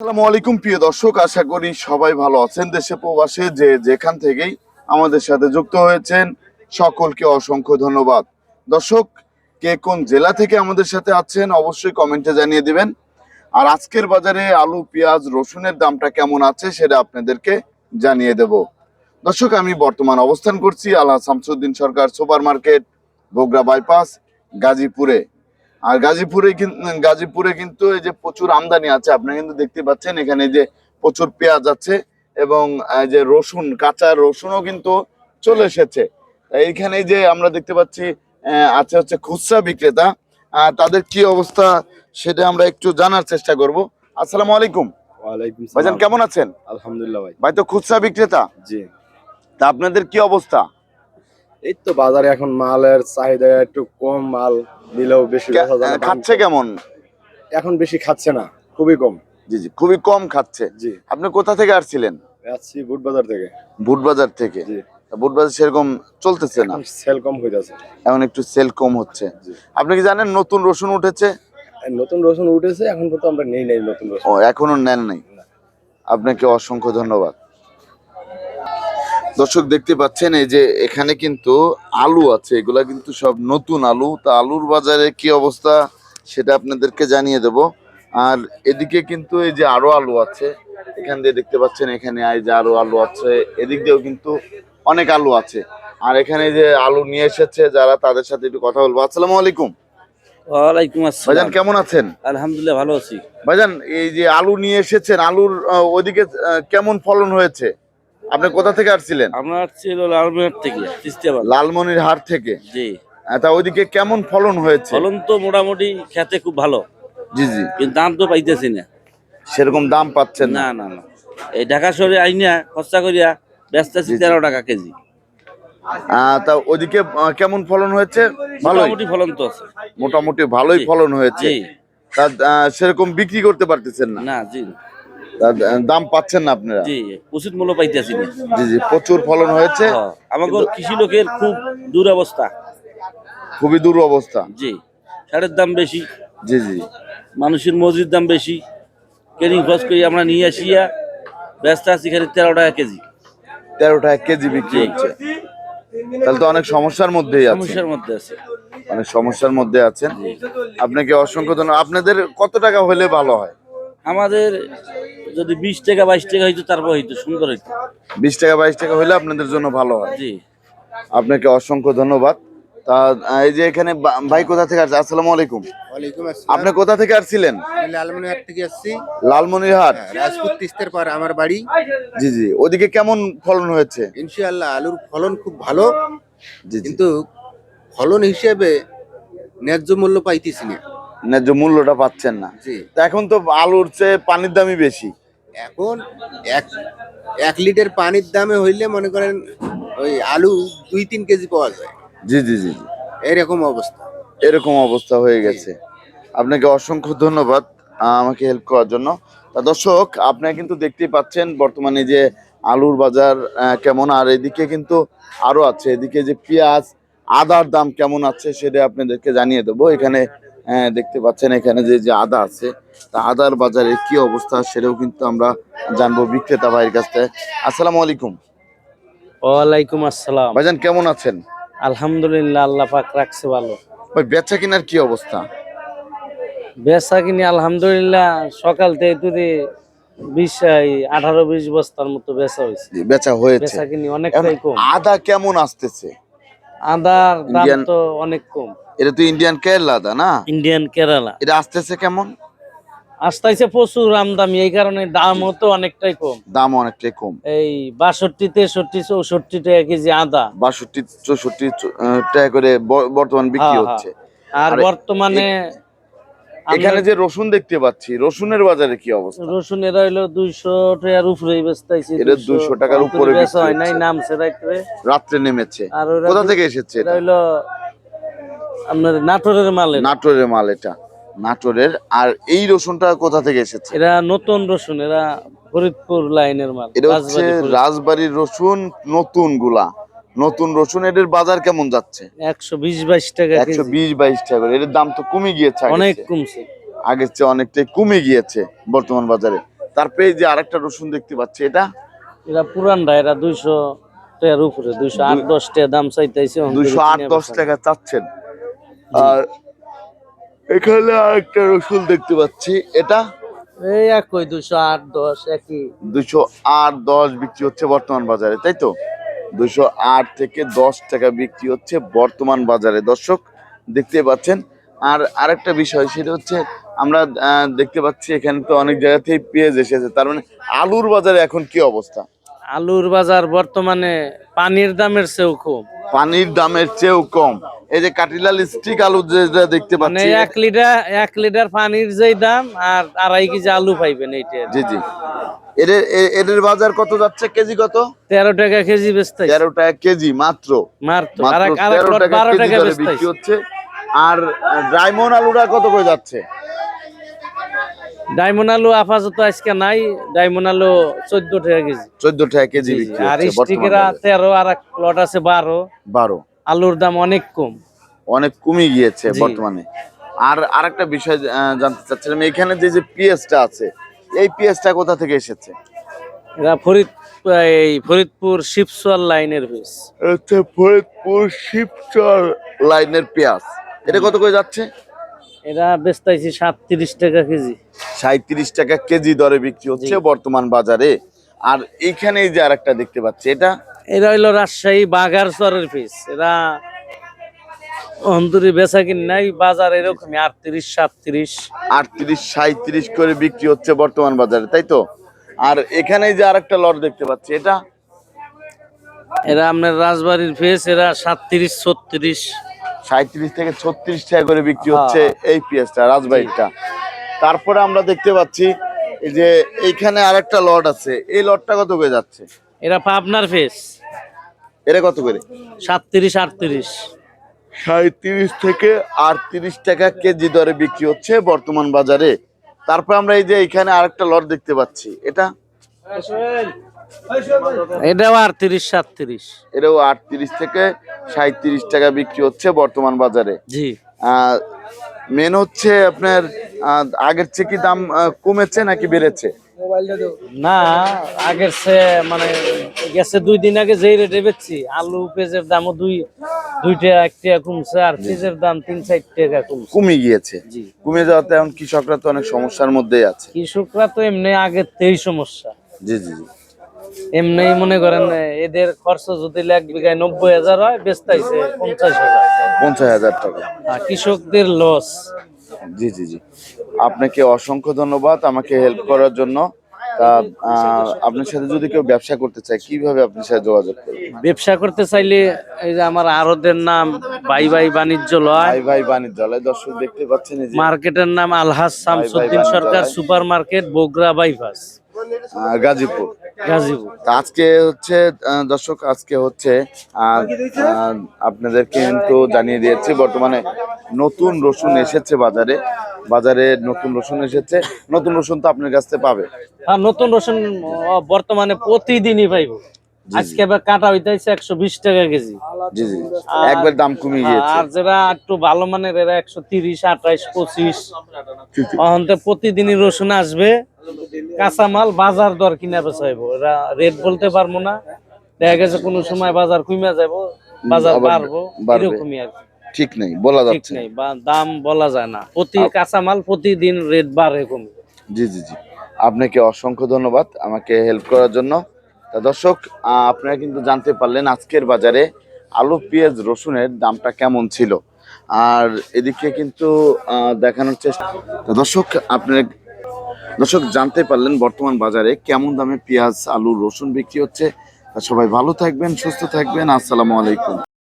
আসসালামু আলাইকুম, প্রিয় দর্শক, আশা করি সবাই ভালো আছেন। দেশে প্রবাসে যে যেখান থেকেই আমাদের সাথে যুক্ত হয়েছেন, সকলকে অসংখ্য ধন্যবাদ। দর্শক, কে কোন জেলা থেকে আমাদের সাথে আছেন, অবশ্যই কমেন্টে জানিয়ে দিবেন। আর আজকের বাজারে আলু, পেঁয়াজ, রসুনের দামটা কেমন আছে সেটা আপনাদেরকে জানিয়ে দেব। দর্শক, আমি বর্তমান অবস্থান করছি আল্লাহ Shamsuddin Sarkar super market Bogura bypass, গাজীপুরে। আর গাজীপুরে গাজীপুরে কিন্তু এই যে প্রচুর আমদানি আছে আপনারা কিন্তু দেখতে পাচ্ছেন এখানে যে প্রচুর পেঁয়াজ আছে এবং যে রসুন কাঁচা রসুনও কিন্তু চলে এসেছে। এইখানে যে আমরা দেখতে পাচ্ছি আহ, আছে হচ্ছে খুচরা বিক্রেতা তাদের কি অবস্থা সেটা আমরা একটু জানার চেষ্টা করব। আসসালামু আলাইকুম। ভাইজান কেমন আছেন? আলহামদুলিল্লাহ ভাই। ভাই তো খুচরা বিক্রেতা। জি। তা আপনাদের কি অবস্থা? এই তো বাজারে এখন মালের চাহিদা একটু কম মাল নিলেও বেশি না। খাচ্ছে কেমন? এখন বেশি খাচ্ছে না খুবই কম। জি জি খুবই কম খাচ্ছে। জি। আপনি কোথা থেকে আসছিলেন? যাচ্ছি বুট বাজার থেকে। বুটবাজার থেকে? জি। বুটবাজার সেরকম চলতেছে না? সেল কম হইতাছে এখন একটু সেল কম হচ্ছে। আপনি কি জানেন নতুন রসুন উঠেছে? নতুন রসুন উঠেছে এখন তো আমরা নেই নাই নতুন রসুন। ও এখনও নেন নাই? আপনাকে অসংখ্য ধন্যবাদ। দর্শক দেখতে পাচ্ছেন এই যে এখানে কিন্তু আলু আছে এগুলা কিন্তু সব নতুন আলু। তা আলুর বাজারে কি অবস্থা সেটা আপনাদেরকে জানিয়ে দেব। আর এদিকে কিন্তু এই যে আরও আলু আছে এখান দিয়ে দেখতে পাচ্ছেন এখানে এই যে আরও আলু আছে এদিক দিয়েও কিন্তু অনেক আলু আছে। আর এখানে যে আলু নিয়ে এসেছে যারা তাদের সাথে একটু কথা বলব। আসসালামু আলাইকুম। ওয়ালাইকুম ভাইজান কেমন আছেন? আলহামদুলিল্লাহ ভালো আছি। ভাইজান এই যে আলু নিয়ে এসেছেন আলুর ওদিকে কেমন ফলন হয়েছে? আপনি কোথা থেকে আসছিলেন? আমরা ছিল লালমিনার থেকে লালমনির হাট থেকে? জি। তা ওইদিকে কেমন ফলন হয়েছে? ফলন তো মোটামুটি খেতে খুব ভালো। জি জি। কিন্তু দাম তো পাইতেছি না। সেরকম দাম পাচ্ছেন না? না না এই ঢাকা শহরে আইনা খরচা করিয়া ব্যস্ত আছি জি, জি। তেরো টাকা কেজি। তা ওইদিকে কেমন ফলন হয়েছে? মোটামুটি ফলন তো আছে। মোটামুটি ভালোই ফলন হয়েছে। তা সেরকম বিক্রি করতে পারতেছেন না? না জি। দাম পাচ্ছেন না আপনারা? জি উচিত মূল্য পাইতেছি জি জি প্রচুর ফলন হয়েছে। আমাদের কৃষি লোকের খুব দুরবস্থা। খুবই দূর অবস্থা জি সারের দাম বেশি। জি জি। মানুষের মজুরির দাম বেশি। কেরিং খরচ করি আমরা নিয়ে আসিয়া ব্যস্ত আছি খালি তেরো টাকা কেজি। তেরো টাকা কেজি বিক্রি। হচ্ছে। তাহলে তো অনেক সমস্যার মধ্যেই আছে সমস্যার মধ্যে আছে। অনেক সমস্যার মধ্যে আছেন। আপনাকে অসংখ্য ধন্যবাদ। আপনাদের কত টাকা হলে ভালো হয়? আমাদের যদি বিশ টাকা বাইশ টাকা হইতো তারপর হইতো সুন্দর হইতো। বিশ টাকা বাইশ টাকা হইলে আপনাদের জন্য ভালো হয়। জি। আপনাকে অসংখ্য ধন্যবাদ। তা এই যে এখানে ভাই কোথা থেকে আসছে? আসসালামু আলাইকুম। আপনি কোথা থেকে আসছিলেন? আমি লালমনিরহাট থেকে আসছি। লালমনিরহাট। হ্যাঁ, রাজপুত তিস্তের পর আমার বাড়ি। জি জি। ওদিকে কেমন ফলন হয়েছে? ইনশাআল্লাহ আলুর ফলন খুব ভালো। কিন্তু ফলন হিসেবে ন্যায্য মূল্য পাইতেছি না। ন্যায্য মূল্যটা পাচ্ছেন না। জি। তা এখন তো আলুর চেয়ে পানির দামই বেশি। এখন এক এক লিটার পানির দামে হইলে মনে করেন ওই আলু দুই তিন কেজি পাওয়া যায়। জি জি জি। জি। এরকম অবস্থা। এরকম অবস্থা হয়ে গেছে। আপনাকে অসংখ্য ধন্যবাদ আমাকে হেল্প করার জন্য। দর্শক আপনারা কিন্তু দেখতেই পাচ্ছেন বর্তমানে যে আলুর বাজার কেমন আর এদিকে কিন্তু আরও আছে। এদিকে যে পেঁয়াজ আদার দাম কেমন আছে সেটা আপনাদেরকে জানিয়ে দেবো। এখানে আহ, দেখতে পাচ্ছেন এখানে যে যে আদা আছে তা আদার বাজারে কি অবস্থা সেটাও কিন্তু আমরা জানব বিক্রেতা ভাইয়ের কাছ থেকে। আসসালামু আলাইকুম। ওয়ালাইকুম আসসালাম। ভাইজান কেমন আছেন? আলহামদুলিল্লাহ আল্লাহ পাক রাখছে ভালো। ভাই বেচা কিনার কি অবস্থা? বেচা কিনি আলহামদুলিল্লাহ সকাল থেকে তুই বিশ আঠারো বিশ বস্তার মতো বেচা হয়েছে। বেচা হয়েছে। বেচা কিনি অনেকটাই কম। আদা কেমন আসতেছে? আদার দাম তো অনেক কম। এটা তো ইন্ডিয়ান কেরালা আদা না? ইন্ডিয়ান কেরালা এটা আসতেছে কেমন? আসতেছে প্রচুর আমদামি এই কারণে দামও তো অনেকটাই কম। দাম অনেকটাই কম। এই বাষট্টি তেষট্টি চৌষট্টি টাকা কেজি আদা। বাষট্টি চৌষট্টি টাকা করে বর্তমান বিক্রি হ্যাঁ, হচ্ছে। আর বর্তমানে এখানে যে রসুন দেখতে পাচ্ছি রসুনের বাজারে কি অবস্থা? রসুন এরা হইল দুইশো টাকার উপরে বেচতেছি এটা 200 টাকার উপরে বেচা হয় নাই। নামছে রাত্রে। রাত্রে নেমেছে। আর কোথা থেকে এসেছে এটা? হইল আপনার নাটোরের মালের নাটোরের মাল এটা। নাটোরের আর এই রসুনটা কোথা থেকে এসেছে? এরা নতুন রসুন এরা ফরিদপুর লাইনের মাল এটা হচ্ছে রাজবাড়ির রসুন নতুনগুলা। নতুন রসুন এটার বাজার কেমন যাচ্ছে? একশো বিশ বাইশ টাকা একশো বিশ বাইশ টাকা। এটার দাম তো কমে গিয়েছে অনেক কমছে। আগের চেয়ে অনেকটাই কমে গিয়েছে বর্তমান বাজারে। তারপরে যে আরেকটা রসুন দেখতে পাচ্ছি এটা? এটা পুরানটা এরা দুইশো টাকার উপরে দুইশো আট দশ টাকা দাম চাইতেছে দুইশো আট দশ টাকা চাচ্ছেন। আর এখানে আরেকটা রসুন দেখতে পাচ্ছি এটা? এই একই দুইশো আট দশ একই। দুইশো আট দশ বিক্রি হচ্ছে বর্তমান বাজারে তাই তো? দুইশো আট থেকে দশ টাকা বিক্রি হচ্ছে বর্তমান বাজারে। দর্শক দেখতে পাচ্ছেন। আর আরেকটা বিষয়, সেটা হচ্ছে আমরা দেখতে পাচ্ছি এখানে তো অনেক জায়গাতেই পেঁয়াজ এসেছে। তার মানে আলুর বাজারে এখন কি অবস্থা? আলুর বাজার বর্তমানে পানির দামের চেয়েও কম। পানির দামের চেয়েও কম। এই যে কাটিলাল স্টিক আলু যেটা দেখতে মানে পাচ্ছি এক লিটার এক লিটার পানির যেই দাম আর আড়াই কেজি আলু পাইবেন এইটা। জি জি। এদের এদের বাজার কত যাচ্ছে? কেজি কত? তেরো টাকা কেজি বেচতে তেরো টাকা কেজি মাত্র। মাত্র। আর মাত্র এক- আর এক তেরো লট টাকা বারো টাকা বেচতে বিক্রি হচ্ছে। আর ডায়মন্ড আলুটা কত করে যাচ্ছে? ডায়মন্ড আলু আপাতত আজকে নাই ডায়মন্ড আলু চোদ্দ টাকা কেজি। চোদ্দ টাকা কেজি আর স্টিকেরা তেরো আর এক লট আছে বারো। বারো। আলুর দাম অনেক কম। অনেক কমে গিয়েছে বর্তমানে। আর আরেকটা বিষয় জানতে চাচ্ছিলাম এখানে যে যে পিএসটা আছে এই পিএসটা কোথা থেকে এসেছে? এরা ফরিদ এই ফরিদপুর শিবসোয়াল লাইনের পিস আচ্ছা ফরিদপুর শিবচর লাইনের পেঁয়াজ। এটা কত করে যাচ্ছে? এরা বেচতাইছি সাতত্রিশ টাকা কেজি। সাঁত্রিশ টাকা কেজি দরে বিক্রি হচ্ছে বর্তমান বাজারে। আর এইখানে এই যে আরেকটা দেখতে পাচ্ছি এটা? এটা হইল রাজশাহী বাঘার চরের পিস। এরা অন্তরি বেচা কিন নাই বাজার এরকমই আটত্রিশ সাতত্রিশ। আটত্রিশ সাঁত্রিশ করে বিক্রি হচ্ছে বর্তমান বাজারে তাই তো? আর এখানে যে আরেকটা লট দেখতে পাচ্ছি এটা? এরা আপনার রাজবাড়ির ফেস এরা সাতত্রিশ ছত্রিশ। সাঁত্রিশ থেকে ছত্রিশ টাকা করে বিক্রি হচ্ছে এই পেঁয়াজটা রাজবাড়িটা। তারপরে আমরা দেখতে পাচ্ছি এই যে এইখানে আরেকটা লট আছে। এই লটটা কত করে যাচ্ছে? এরা পাবনার ফেস। এটা কত করে? সাতত্রিশ আটত্রিশ। সাঁত্রিশ থেকে আটত্রিশ টাকা কেজি দরে বিক্রি হচ্ছে বর্তমান বাজারে। তারপর আমরা এই যে এখানে আরেকটা লট দেখতে পাচ্ছি। এটা? এটাও আটত্রিশ সাতত্রিশ। এটাও আটত্রিশ থেকে সাঁত্রিশ টাকা বিক্রি হচ্ছে বর্তমান বাজারে। জি। মেন হচ্ছে আপনার আগের চেয়ে কি দাম কমেছে নাকি বেড়েছে? না আগের সে মানে গেছে দুই দিন আগে যেই রেটে বেচছি আলু পেঁয়াজের দামও দুই দুইটা এক টাকা কমছে আর পেঁয়াজের দাম তিন চার টাকা কমছে। কমে গিয়েছে। জি। কমে যাওয়াতে এখন কৃষকরা তো অনেক সমস্যার মধ্যেই আছে। কৃষকরা তো এমনি আগের তেই সমস্যা। জি জি জি। এমনি মনে করেন এদের খরচ যদি এক বিঘায় নব্বই হাজার হয় বেচতাইছে পঞ্চাশ হাজার। পঞ্চাশ হাজার টাকা। কৃষকদের লস জি জি জি। আপনাকে অসংখ্য ধন্যবাদ আমাকে হেল্প করার জন্য। আপনার সাথে যদি কেউ ব্যবসা করতে চায় কীভাবে আপনার সাথে যোগাযোগ করবে ব্যবসা করতে চাইলে এই যে আমার আরদের নাম বাই বাই বাণিজ্য লয়। ভাই ভাই বাণিজ্যালয় দর্শক দেখতে পাচ্ছেন মার্কেটের নাম Alhaj Shamsuddin Sarkar super market Bogura bypass. Gazipur. Gazipur. আজকে হচ্ছে দর্শক আজকে হচ্ছে আপনাদেরকে কিন্তু জানিয়ে দিয়েছি বর্তমানে নতুন রসুন এসেছে বাজারে। বাজারে নতুন রসুন এসেছে। নতুন রসুন তো আপনার কাছ থেকে পাবে। আর নতুন রসুন বর্তমানে প্রতিদিনই পাইব। আজকে আবার কাটা হইতেছে একশো বিশ টাকা কেজি। জি জি। একবার দাম কমে গিয়েছে। আর যারা একটু ভালো মানের এরা একশো তিরিশ আঠাইশ পঁচিশ। প্রতিদিনই রসুন আসবে। কাঁচামাল বাজার দর কিনা বেচা হইব। এরা রেট বলতে পারব না। দেখা গেছে কোনো সময় বাজার কমে যাব বাজার বাড়বো এরকমই আর ঠিক নেই বলা যাচ্ছে না। নেই বা দাম বলা যায় না। প্রতি কাঁচামাল প্রতিদিন রেট বাড়ে কমে জি জি জি। আপনাকে অসংখ্য ধন্যবাদ আমাকে হেল্প করার জন্য। তা দর্শক আপনারা কিন্তু জানতে পারলেন আজকের বাজারে আলু পেঁয়াজ রসুনের দামটা কেমন ছিল। আর এদিকে কিন্তু দেখানোর চেষ্টা তো দর্শক আপনারা দর্শক, জানতে পারলেন বর্তমান বাজারে কেমন দামে পেঁয়াজ, আলু, রসুন বিক্রি হচ্ছে। সবাই ভালো থাকবেন, সুস্থ থাকবেন। আসসালামু আলাইকুম।